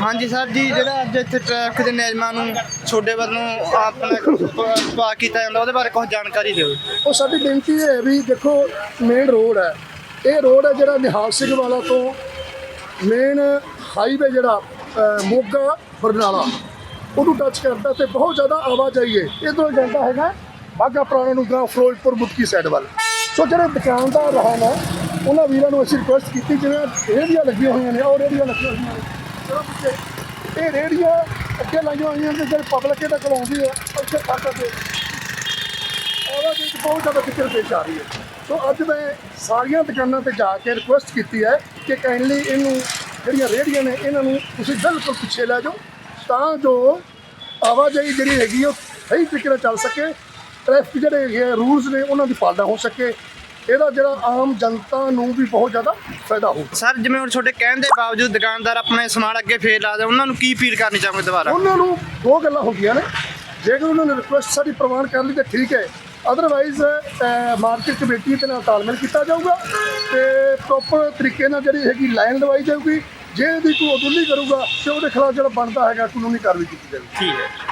ਹਾਂਜੀ ਸਰ ਜੀ, ਜਿਹੜਾ ਅੱਜ ਇੱਥੇ ਟ੍ਰੈਫਿਕ ਦੇ ਨਿਯਮਾਂ ਨੂੰ ਛੋਡੇ ਵੱਲੋਂ ਆਪਣਾ ਪਾ ਕੀਤਾ ਜਾਂਦਾ, ਉਹਦੇ ਬਾਰੇ ਕੁਝ ਜਾਣਕਾਰੀ ਦਿਓ। ਉਹ ਸਾਡੀ ਬੇਨਤੀ ਇਹ ਹੈ ਵੀ ਦੇਖੋ ਮੇਨ ਰੋਡ ਹੈ। ਇਹ ਰੋਡ ਹੈ ਜਿਹੜਾ ਨਿਹਾਲ ਸਿੰਘ ਵਾਲਾ ਤੋਂ ਮੇਨ ਹਾਈਵੇ ਜਿਹੜਾ ਮੋਗਾ, ਬਰਨਾਲਾ। ਉਹਨੂੰ ਟੱਚ ਕਰਦਾ ਤੇ ਬਹੁਤ ਜ਼ਿਆਦਾ ਆਵਾਜਾਈ ਹੈ ਇਧਰੋਂ ਜਾਂਦਾ ਹੈਗਾ ਬਾਗਾ ਪੁਰਾਣਾ ਨੂੰ ਗਾਂ ਫਿਰੋਜ਼ਪੁਰ ਮੁਕਤੀ ਸਾਈਡ ਵੱਲ। ਸੋ ਜਿਹੜੇ ਦੁਕਾਨਦਾਰ ਰਹਿਣ ਉਹਨਾਂ ਵੀਰਾਂ ਨੂੰ ਅਸੀਂ ਰਿਕੁਐਸਟ ਕੀਤੀ, ਜਿਵੇਂ ਰੇਹੜੀਆਂ ਲੱਗੀਆਂ ਹੋਈਆਂ ਨੇ ਔਰ ਰੇਹੜੀਆਂ ਲੱਗੀਆਂ ਹੋਈਆਂ ਨੇ ਚਲੋ ਪਿੱਛੇ ਇਹ ਰੇਹੜੀਆਂ ਅੱਗੇ ਲਾਈਆਂ ਹੋਈਆਂ ਨੇ, ਜਿਹੜੇ ਪਬਲਿਕ ਇਹਦਾ ਆਉਂਦੀ ਹੈ ਉੱਥੇ ਖਾਤਾ ਤੇ ਉਹਦਾ ਵਿੱਚ ਬਹੁਤ ਜ਼ਿਆਦਾ ਦਿੱਕਤ ਪੇਸ਼ ਆ ਰਹੀ ਹੈ। ਸੋ ਅੱਜ ਮੈਂ ਸਾਰੀਆਂ ਦੁਕਾਨਾਂ ਤੇ ਜਾ ਕੇ ਰਿਕੁਐਸਟ ਕੀਤੀ ਹੈ ਕਿ ਕਾਈਂਡਲੀ ਇਹਨੂੰ, ਜਿਹੜੀਆਂ ਰੇਹੜੀਆਂ ਨੇ, ਇਹਨਾਂ ਨੂੰ ਤੁਸੀਂ ਬਿਲਕੁਲ ਪਿੱਛੇ ਲੈ ਜਾਓ, ਤਾਂ ਜੋ ਆਵਾਜਾਈ ਜਿਹੜੀ ਹੈਗੀ ਉਹ ਸਹੀ ਤਰੀਕੇ ਨਾਲ ਚੱਲ ਸਕੇ, ਟ੍ਰੈਫਿਕ ਜਿਹੜੇ ਹੈਗੇ ਰੂਲਸ ਨੇ, ਉਹਨਾਂ ਦੀ ਪਾਲਣਾ ਹੋ ਸਕੇ। ਇਹਦਾ ਜਿਹੜਾ ਆਮ ਜਨਤਾ ਨੂੰ ਵੀ ਬਹੁਤ ਜ਼ਿਆਦਾ ਫਾਇਦਾ ਹੋਊ। ਸਰ ਜਿਵੇਂ ਹੁਣ ਤੁਹਾਡੇ ਕਹਿਣ ਦੇ ਬਾਵਜੂਦ ਦੁਕਾਨਦਾਰ ਆਪਣੇ ਸਮਾਨ ਅੱਗੇ ਫੇਰ ਲਾ ਦੇ ਉਹਨਾਂ ਨੂੰ ਕੀ ਅਪੀਲ ਕਰਨੀ ਚਾਹੋਗੇ ਦੁਬਾਰਾ? ਉਹਨਾਂ ਨੂੰ ਦੋ ਗੱਲਾਂ ਹੁੰਦੀਆਂ ਨੇ। ਜੇਕਰ ਉਹਨਾਂ ਨੇ ਰਿਕੁਐਸਟ ਸਾਡੀ ਪ੍ਰਵਾਨ ਕਰ ਲਈ ਤਾਂ ਠੀਕ ਹੈ। ਅਦਰਵਾਈਜ਼ ਮਾਰਕੀਟ ਕਮੇਟੀ ਦੇ ਨਾਲ ਤਾਲਮੇਲ ਕੀਤਾ ਜਾਊਗਾ ਤੇ ਪ੍ਰੋਪਰ ਤਰੀਕੇ ਨਾਲ ਜਿਹੜੀ ਹੈਗੀ ਲਾਈਨ ਲਵਾਈ ਜਾਊਗੀ। ਜੇ ਇਹਦੀ ਕੋਈ ਅਦੁੱਲੀ ਕਰੂਗਾ ਤੇ ਉਹਦੇ ਖਿਲਾਫ ਜਿਹੜਾ ਬਣਦਾ ਹੈਗਾ ਕਾਨੂੰਨੀ ਕਾਰਵਾਈ ਕੀਤੀ ਜਾਊਗੀ। ਠੀਕ ਹੈ।